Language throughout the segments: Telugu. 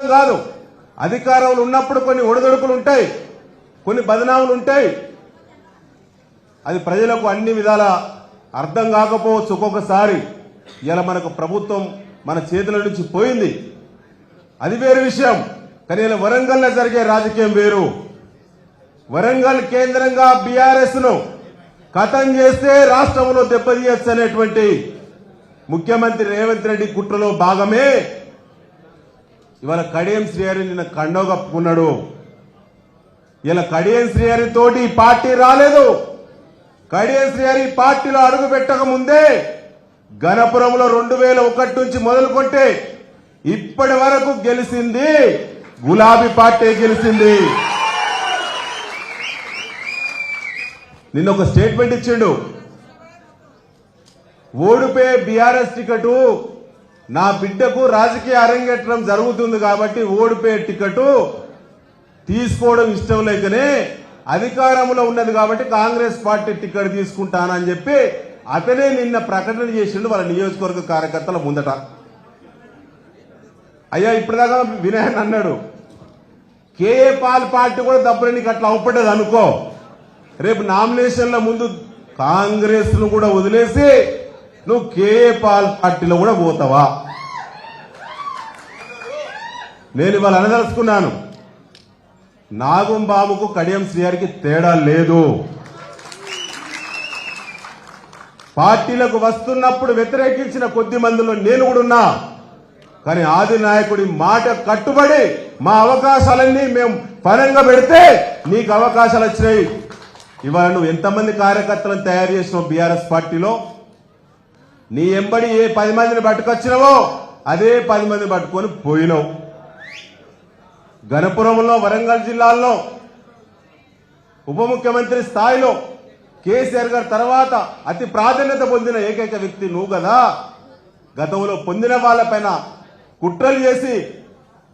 కాదు అధికారంలో ఉన్నప్పుడు కొన్ని ఒడిదొడుకులు ఉంటాయి కొన్ని బదనాములు ఉంటాయి. అది ప్రజలకు అన్ని విధాల అర్థం కాకపోవచ్చు. ఒక్కొక్కసారి ఇలా మనకు ప్రభుత్వం మన చేతుల నుంచి పోయింది. అది వేరు విషయం. కానీ ఇలా వరంగల్లో జరిగే రాజకీయం వేరు. వరంగల్ కేంద్రంగా బీఆర్ఎస్ను కథం చేస్తే రాష్ట్రంలో దెబ్బతీయచ్చు అనేటువంటి ముఖ్యమంత్రి రేవంత్ రెడ్డి కుట్రలో భాగమే. ఇవాళ కడియం శ్రీహరి నిన్న కండో కప్పుకున్నాడు. ఇలా కడియం శ్రీహరి తోటి ఈ పార్టీ రాలేదు. కడియం శ్రీహరి ఈ పార్టీలో అడుగు పెట్టక ముందే గణపురంలో రెండు వేల ఒకటి నుంచి మొదలుకొంటే ఇప్పటి వరకు గెలిచింది గులాబీ పార్టీ గెలిచింది. నిన్న ఒక స్టేట్మెంట్ ఇచ్చిండు. ఓడిపోయే బీఆర్ఎస్ టికెట్ నా బిడ్డకు రాజకీయ అరంగేట్రం జరుగుతుంది కాబట్టి ఓడిపోయే టికెట్ తీసుకోవడం ఇష్టం లేకనే అధికారంలో ఉన్నది కాబట్టి కాంగ్రెస్ పార్టీ టికెట్ తీసుకుంటానని చెప్పి అతనే నిన్న ప్రకటన చేసిండు వాళ్ళ నియోజకవర్గ కార్యకర్తల ముందట. అయ్యా ఇప్పటిదాకా వినయన్ అన్నాడు కేఏ పాల్ పార్టీ కూడా దబ్బులు నీకు అట్లా అవపడ్డది అనుకో. రేపు నామినేషన్ల ముందు కాంగ్రెస్ను కూడా వదిలేసి నువ్వు కేఏ పాల్ పార్టీలో కూడా పోతావా? నేను ఇవాళ అనదలుచుకున్నాను. నాగుంబాబుకు కడియం శ్రీహరికి తేడా లేదు. పార్టీలకు వస్తున్నప్పుడు వ్యతిరేకించిన కొద్ది మందిలో నేను కూడా ఉన్నా. కానీ ఆది నాయకుడి మాట కట్టుబడి మా అవకాశాలన్నీ మేము పరంగా పెడితే నీకు అవకాశాలు వచ్చినాయి. ఇవాళ నువ్వు ఎంతమంది కార్యకర్తలను తయారు చేసినావు బీఆర్ఎస్ పార్టీలో? నీ ఎంబడి ఏ పది మందిని పట్టుకొచ్చినవో అదే పది మంది పట్టుకొని పోయినావు. గణపురంలో వరంగల్ జిల్లాల్లో ఉప ముఖ్యమంత్రి స్థాయిలో కేసీఆర్ గారి తర్వాత అతి ప్రాధాన్యత పొందిన ఏకైక వ్యక్తి నువ్వు కదా. గతంలో పొందిన వాళ్ళపైన కుట్రలు చేసి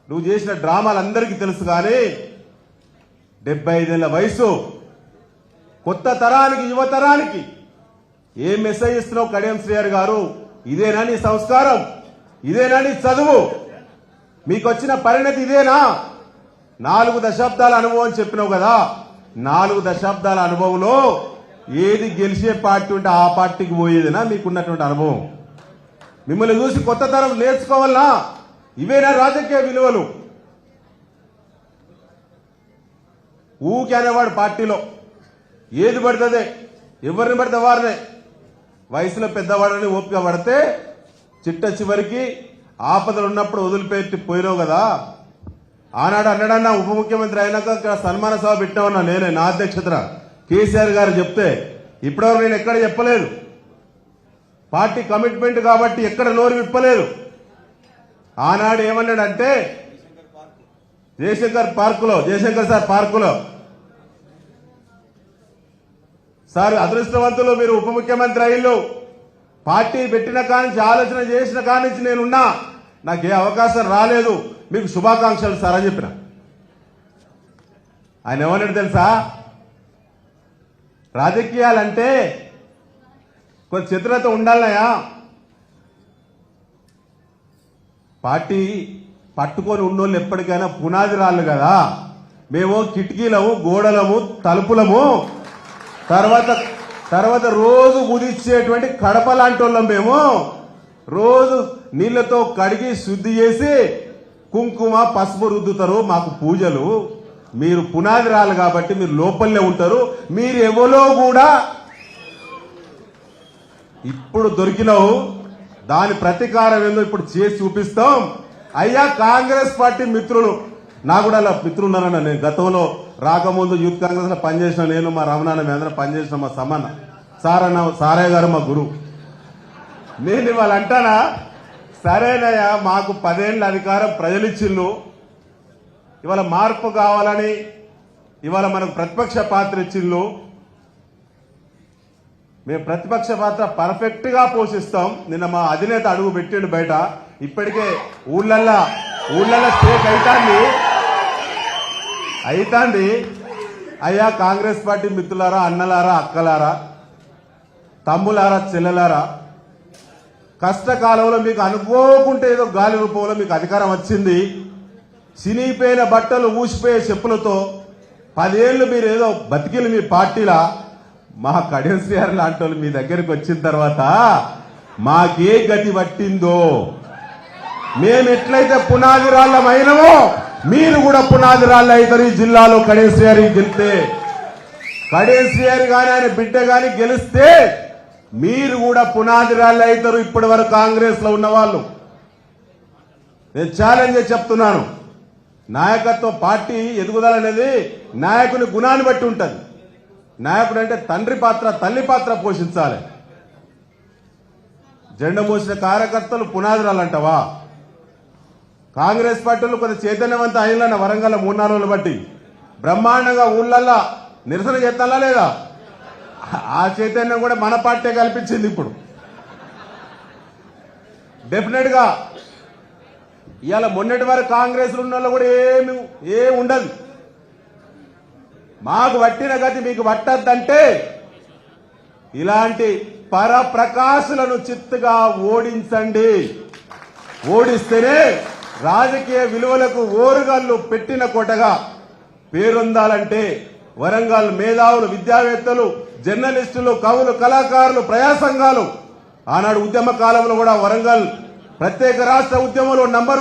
నువ్వు చేసిన డ్రామాలందరికీ తెలుసు కానీ డెబ్బై ఐదేళ్ళ వయసు కొత్త తరానికి యువతరానికి ఏం మెసేజ్ ఇస్తున్నావు కడియం శ్రీయర్ గారు? ఇదేనా నీ సంస్కారం? ఇదేనా నీ చదువు? మీకు వచ్చిన పరిణతి ఇదేనా? నాలుగు దశాబ్దాల అనుభవం చెప్పినావు కదా. నాలుగు దశాబ్దాల అనుభవంలో ఏది గెలిచే పార్టీ ఉంటే ఆ పార్టీకి పోయేదినా? మీకున్నటువంటి అనుభవం. మిమ్మల్ని చూసి కొత్త తరం నేర్చుకోవాలనా? ఇవేనా రాజకీయ విలువలు? ఊకి అనేవాడు పార్టీలో. ఏది పడుతుందే? ఎవరిని పడితే వారినే. వయసులో పెద్దవాడని ఓపిక పడితే చిట్ట చివరికి ఆపదలు ఉన్నప్పుడు వదిలిపెట్టి పోయినావు కదా. ఆనాడు అన్నాడన్నా ఉప ముఖ్యమంత్రి అయినాక ఇక్కడ సన్మాన సభ పెట్టామన్నా నేనే నా అధ్యక్షతన. కేసీఆర్ గారు చెప్తే ఇప్పటివరకు నేను ఎక్కడ చెప్పలేదు. పార్టీ కమిట్మెంట్ కాబట్టి ఎక్కడ నోరు విప్పలేదు. ఆనాడు ఏమన్నాడంటే జయశంకర్ పార్కులో జయశంకర్ సార్ పార్కులో సార్ అదృష్టవంతులు మీరు ఉప ముఖ్యమంత్రి అయ్యో పార్టీ పెట్టిన కానించి ఆలోచన చేసిన కానించి నేనున్నా. నాకు ఏ అవకాశం రాలేదు. మీకు శుభాకాంక్షలు సార్ అని చెప్పిన. ఆయన ఏమన్నాడు తెలుసా? రాజకీయాలంటే కొంచెం చిత్రత ఉండాలయా పార్టీ పట్టుకొని ఉన్నోళ్ళు ఎప్పటికైనా పునాది రాళ్ళు కదా. మేము కిటికీలము గోడలము తలుపులము తర్వాత తర్వాత రోజు కుదిచ్చేటువంటి కడప లాంటి వాళ్ళం మేము. రోజు నీళ్ళతో కడిగి శుద్ధి చేసి కుంకుమ పసుపు రుద్దుతారు మాకు పూజలు. మీరు పునాది రాలు కాబట్టి మీరు లోపలనే ఉంటారు. మీరు ఎవరో కూడా ఇప్పుడు దొరికినావు. దాని ప్రతీకారం ఏందో ఇప్పుడు చేసి చూపిస్తాం. అయ్యా కాంగ్రెస్ పార్టీ మిత్రులు నా కూడా అలా మిత్రులు ఉన్నారన్న నేను గతంలో రాకముందు యూత్ కాంగ్రెస్లో పనిచేసిన నేను మా రమణాన్న మీ అందరం పనిచేసిన మా సమన్న సార్ అన్న సారయ్య గారు మా గురువు. నేను ఇవాళ అంటానా సరేనయ్యా మాకు పదేళ్ళ అధికారం ప్రజలు ఇవాళ మార్పు కావాలని ఇవాళ మనకు ప్రతిపక్ష పాత్ర ఇచ్చిళ్ళు. మేము ప్రతిపక్ష పాత్ర పర్ఫెక్ట్గా పోషిస్తాం. నిన్న మా అధినేత అడుగు పెట్టిండు బయట. ఇప్పటికే ఊళ్ళల్లా ఊళ్ళల్లో స్టేక్ అయితాంది. అయితాంది అయ్యా కాంగ్రెస్ పార్టీ మిత్రులారా అన్నలారా అక్కలారా తమ్ములారా చెల్లెలారా కష్టకాలంలో మీకు అనుకోకుంటే ఏదో గాలి రూపంలో మీకు అధికారం వచ్చింది. చినిగిపోయిన బట్టలు ఊసిపోయే చెప్పులతో పదేళ్ళు మీరు ఏదో బతికిలు మీ పార్టీలా. మా కడియం శ్రీహారి లాంటి వాళ్ళు మీ దగ్గరికి వచ్చిన తర్వాత మాకే గతి పట్టిందో? మేము ఎట్లయితే పునాది రాళ్ళమైనమో మీరు కూడా పునాది రాళ్ళు అవుతారు. ఈ జిల్లాలో కడేశ్వరి గెలితే కడేశ్వరి కానీ ఆయన బిడ్డ కానీ గెలిస్తే మీరు కూడా పునాది రాళ్ళు అవుతారు. ఇప్పటి వరకు కాంగ్రెస్లో ఉన్న వాళ్ళు నేను ఛాలెంజ్ చెప్తున్నాను. నాయకత్వ పార్టీ ఎదుగుదల అనేది నాయకుని గుణాన్ని బట్టి ఉంటుంది. నాయకుడు అంటే తండ్రి పాత్ర తల్లి పాత్ర పోషించాలి. జెండ మోసిన కార్యకర్తలు పునాదిరాలంటావా కాంగ్రెస్ పార్టీలు కొంత చైతన్యవంత అయిన వరంగల్ మూడు నాలుగు బట్టి. బ్రహ్మాండంగా ఊళ్ళల్లా నిరసన చేస్తాలా లేదా? ఆ చైతన్యం కూడా మన పార్టీ కల్పించింది ఇప్పుడు. డెఫినెట్గా ఇవాళ మొన్నటి వరకు కాంగ్రెస్ ఉన్న వాళ్ళు కూడా ఏమి ఏమి ఉండదు. మాకు పట్టిన గతి మీకు పట్టద్దంటే ఇలాంటి పరప్రకాశులను చిత్తుగా ఓడించండి. ఓడిస్తేనే రాజకీయ విలువలకు ఓరుగాళ్ళు పెట్టిన కొటగా పేరొందాలంటే వరంగల్ మేధావులు విద్యావేత్తలు జర్నలిస్టులు కవులు కళాకారులు ప్రజా సంఘాలు ఆనాడు ఉద్యమ కాలంలో కూడా వరంగల్ ప్రత్యేక రాష్ట్ర ఉద్యమంలో నంబర్